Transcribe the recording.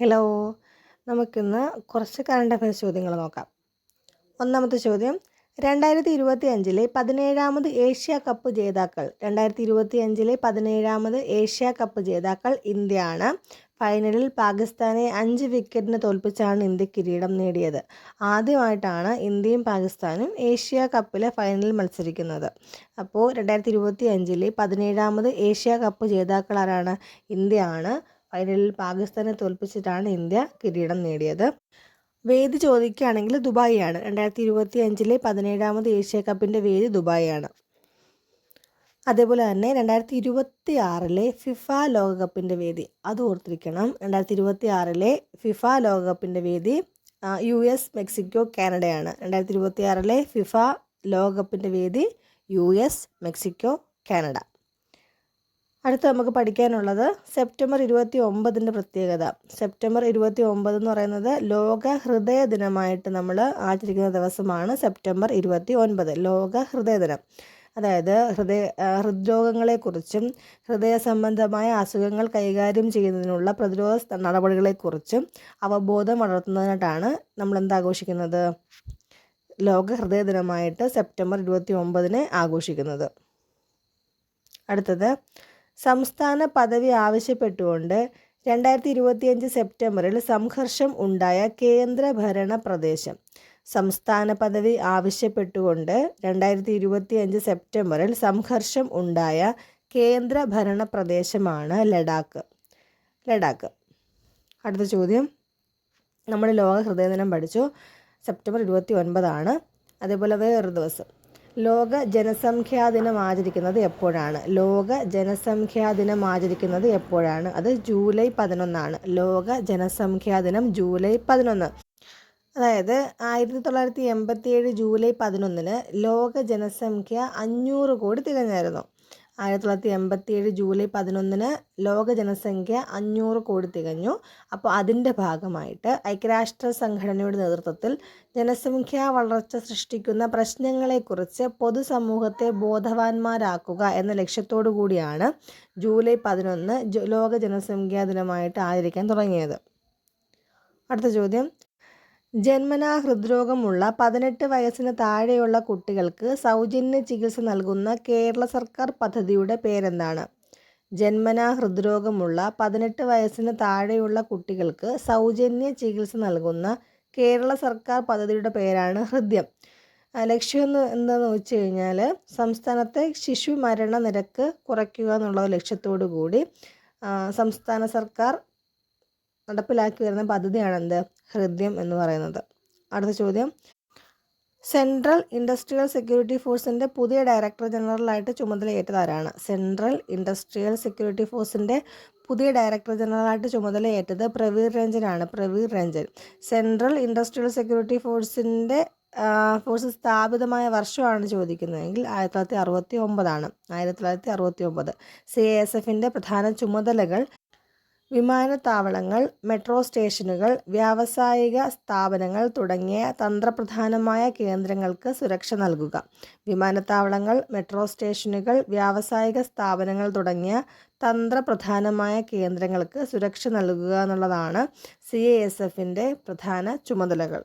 Hello. നമുക്കിന്ന് കുറച്ച് current affairs ചോദ്യങ്ങൾ നോക്കാം. ഒന്നാമത്തെ ചോദ്യം രണ്ടായിരത്തി ഇരുപത്തി അഞ്ചിലെ പതിനേഴാമത് ഏഷ്യ കപ്പ് ജേതാക്കൾ രണ്ടായിരത്തി ഇരുപത്തി അഞ്ചിലെ പതിനേഴാമത് ഏഷ്യ കപ്പ് ജേതാക്കൾ ഇന്ത്യയാണ്. ഫൈനലിൽ പാകിസ്ഥാനെ അഞ്ച് വിക്കറ്റിന് തോൽപ്പിച്ചാണ് ഇന്ത്യ കിരീടം നേടിയത്. ആദ്യമായിട്ടാണ് ഇന്ത്യയും പാകിസ്ഥാനും ഏഷ്യ കപ്പിലെ ഫൈനലിൽ മത്സരിക്കുന്നത് അപ്പോൾ രണ്ടായിരത്തി ഇരുപത്തി അഞ്ചിലെ പതിനേഴാമത് ഏഷ്യ കപ്പ് ജേതാക്കൾ ആരാണ്? ഇന്ത്യയാണ്. ഫൈനലിൽ പാകിസ്ഥാനെ തോൽപ്പിച്ചിട്ടാണ് ഇന്ത്യ കിരീടം നേടിയത്. വേദി ചോദിക്കുകയാണെങ്കിൽ ദുബായിയാണ്. രണ്ടായിരത്തി ഇരുപത്തി അഞ്ചിലെ പതിനേഴാമത് ഏഷ്യ കപ്പിന്റെ വേദി ദുബായിയാണ്. അതേപോലെ തന്നെ രണ്ടായിരത്തി ഇരുപത്തി ആറിലെ ഫിഫ ലോകകപ്പിന്റെ വേദി അത് ഓർത്തിരിക്കണം. രണ്ടായിരത്തി ഇരുപത്തി ആറിലെ ഫിഫ ലോകകപ്പിന്റെ വേദി യു എസ് മെക്സിക്കോ കാനഡയാണ്. രണ്ടായിരത്തി ഇരുപത്തി ആറിലെ ഫിഫ ലോകകപ്പിന്റെ വേദി യു എസ് മെക്സിക്കോ കാനഡ. അടുത്ത് നമുക്ക് പഠിക്കാനുള്ളത് സെപ്റ്റംബർ ഇരുപത്തി ഒമ്പതിന്റെ പ്രത്യേകത. സെപ്റ്റംബർ ഇരുപത്തി ഒമ്പത് എന്ന് പറയുന്നത് ലോക ഹൃദയ ദിനമായിട്ട് നമ്മൾ ആചരിക്കുന്ന ദിവസമാണ് സെപ്റ്റംബർ ഇരുപത്തി ഒൻപത് ലോക ഹൃദയ ദിനം. അതായത് ഹൃദയ ഹൃദ്രോഗങ്ങളെക്കുറിച്ചും ഹൃദയ സംബന്ധമായ അസുഖങ്ങൾ കൈകാര്യം ചെയ്യുന്നതിനുള്ള പ്രതിരോധ നടപടികളെക്കുറിച്ചും അവബോധം വളർത്തുന്നതിനായിട്ടാണ് നമ്മൾ എന്താഘോഷിക്കുന്നത് ലോക ഹൃദയ ദിനമായിട്ട് സെപ്റ്റംബർ ഇരുപത്തി ഒമ്പതിന് ആഘോഷിക്കുന്നത്. അടുത്തത് സംസ്ഥാന പദവി ആവശ്യപ്പെട്ടുകൊണ്ട് രണ്ടായിരത്തി ഇരുപത്തിയഞ്ച് സെപ്റ്റംബറിൽ സംഘർഷം ഉണ്ടായ കേന്ദ്രഭരണ പ്രദേശം. സംസ്ഥാന പദവി ആവശ്യപ്പെട്ടുകൊണ്ട് രണ്ടായിരത്തി ഇരുപത്തിയഞ്ച് സെപ്റ്റംബറിൽ സംഘർഷം ഉണ്ടായ കേന്ദ്രഭരണ പ്രദേശമാണ് ലഡാക്ക്. ലഡാക്ക്. അടുത്ത ചോദ്യം. നമ്മൾ ലോക ഹൃദയദിനം പഠിച്ചു. സെപ്റ്റംബർ ഇരുപത്തി ഒൻപതാണ് അതേപോലെ വേറൊരു ദിവസം. ലോക ജനസംഖ്യാ ദിനം ആചരിക്കുന്നത് എപ്പോഴാണ്? ലോക ജനസംഖ്യാ ദിനം ആചരിക്കുന്നത് എപ്പോഴാണ്? അത് ജൂലൈ പതിനൊന്നാണ്. ലോക ജനസംഖ്യാ ദിനം ജൂലൈ പതിനൊന്ന്. അതായത് ആയിരത്തി തൊള്ളായിരത്തി എൺപത്തി ഏഴ് ജൂലൈ പതിനൊന്നിന് ലോക ജനസംഖ്യ അഞ്ഞൂറ് കോടി തികഞ്ഞായിരുന്നു. ആയിരത്തി തൊള്ളായിരത്തി എൺപത്തി ഏഴ് ജൂലൈ പതിനൊന്നിന് ലോക ജനസംഖ്യ അഞ്ഞൂറ് കോടി തികഞ്ഞു. അപ്പോൾ അതിന്റെ ഭാഗമായിട്ട് ഐക്യരാഷ്ട്ര സംഘടനയുടെ നേതൃത്വത്തിൽ ജനസംഖ്യ വളർച്ച സൃഷ്ടിക്കുന്ന പ്രശ്നങ്ങളെക്കുറിച്ച് പൊതുസമൂഹത്തെ ബോധവാന്മാരാക്കുക എന്ന ലക്ഷ്യത്തോടു കൂടിയാണ് ജൂലൈ പതിനൊന്ന് ലോക ജനസംഖ്യാ ദിനമായിട്ട് ആചരിക്കാൻ തുടങ്ങിയത്. അടുത്ത ചോദ്യം. ജന്മനാ ഹൃദ്രോഗമുള്ള പതിനെട്ട് വയസ്സിന് താഴെയുള്ള കുട്ടികൾക്ക് സൗജന്യ ചികിത്സ നൽകുന്ന കേരള സർക്കാർ പദ്ധതിയുടെ പേരെന്താണ്? ജന്മനാ ഹൃദ്രോഗമുള്ള പതിനെട്ട് വയസ്സിന് താഴെയുള്ള കുട്ടികൾക്ക് സൗജന്യ ചികിത്സ നൽകുന്ന കേരള സർക്കാർ പദ്ധതിയുടെ പേരാണ് ഹൃദ്യം. ലക്ഷ്യം എന്ന് എന്താണെന്ന് വെച്ച് കഴിഞ്ഞാൽ സംസ്ഥാനത്തെ ശിശു മരണ നിരക്ക് കുറയ്ക്കുക എന്നുള്ള ലക്ഷ്യത്തോടു കൂടി സംസ്ഥാന സർക്കാർ നടപ്പിലാക്കി വരുന്ന പദ്ധതിയാണ് എന്ത് ഹൃദ്യം എന്ന് പറയുന്നത്. അടുത്ത ചോദ്യം. സെൻട്രൽ ഇൻഡസ്ട്രിയൽ സെക്യൂരിറ്റി ഫോഴ്സിന്റെ പുതിയ ഡയറക്ടർ ജനറലായിട്ട് ചുമതലയേറ്റത് ആരാണ് സെൻട്രൽ ഇൻഡസ്ട്രിയൽ സെക്യൂരിറ്റി ഫോഴ്സിന്റെ പുതിയ ഡയറക്ടർ ജനറലായിട്ട് ചുമതലയേറ്റത് Praveer രഞ്ജനാണ്. Praveer Ranjan. Central industrial security ഫോഴ്സിന്റെ ഫോഴ്സ് സ്ഥാപിതമായ വർഷമാണ് ചോദിക്കുന്നതെങ്കിൽ ആയിരത്തി തൊള്ളായിരത്തി അറുപത്തി ഒമ്പതാണ്. ആയിരത്തി തൊള്ളായിരത്തി അറുപത്തി ഒമ്പത്. സി എസ് എഫിന്റെ പ്രധാന ചുമതലകൾ വിമാനത്താവളങ്ങൾ മെട്രോ സ്റ്റേഷനുകൾ വ്യാവസായിക സ്ഥാപനങ്ങൾ തുടങ്ങിയ തന്ത്രപ്രധാനമായ കേന്ദ്രങ്ങൾക്ക് സുരക്ഷ നൽകുക. വിമാനത്താവളങ്ങൾ മെട്രോ സ്റ്റേഷനുകൾ വ്യാവസായിക സ്ഥാപനങ്ങൾ തുടങ്ങിയ തന്ത്രപ്രധാനമായ കേന്ദ്രങ്ങൾക്ക് സുരക്ഷ നൽകുക എന്നുള്ളതാണ് സി എ എസ് എഫിന്റെ പ്രധാന ചുമതലകൾ.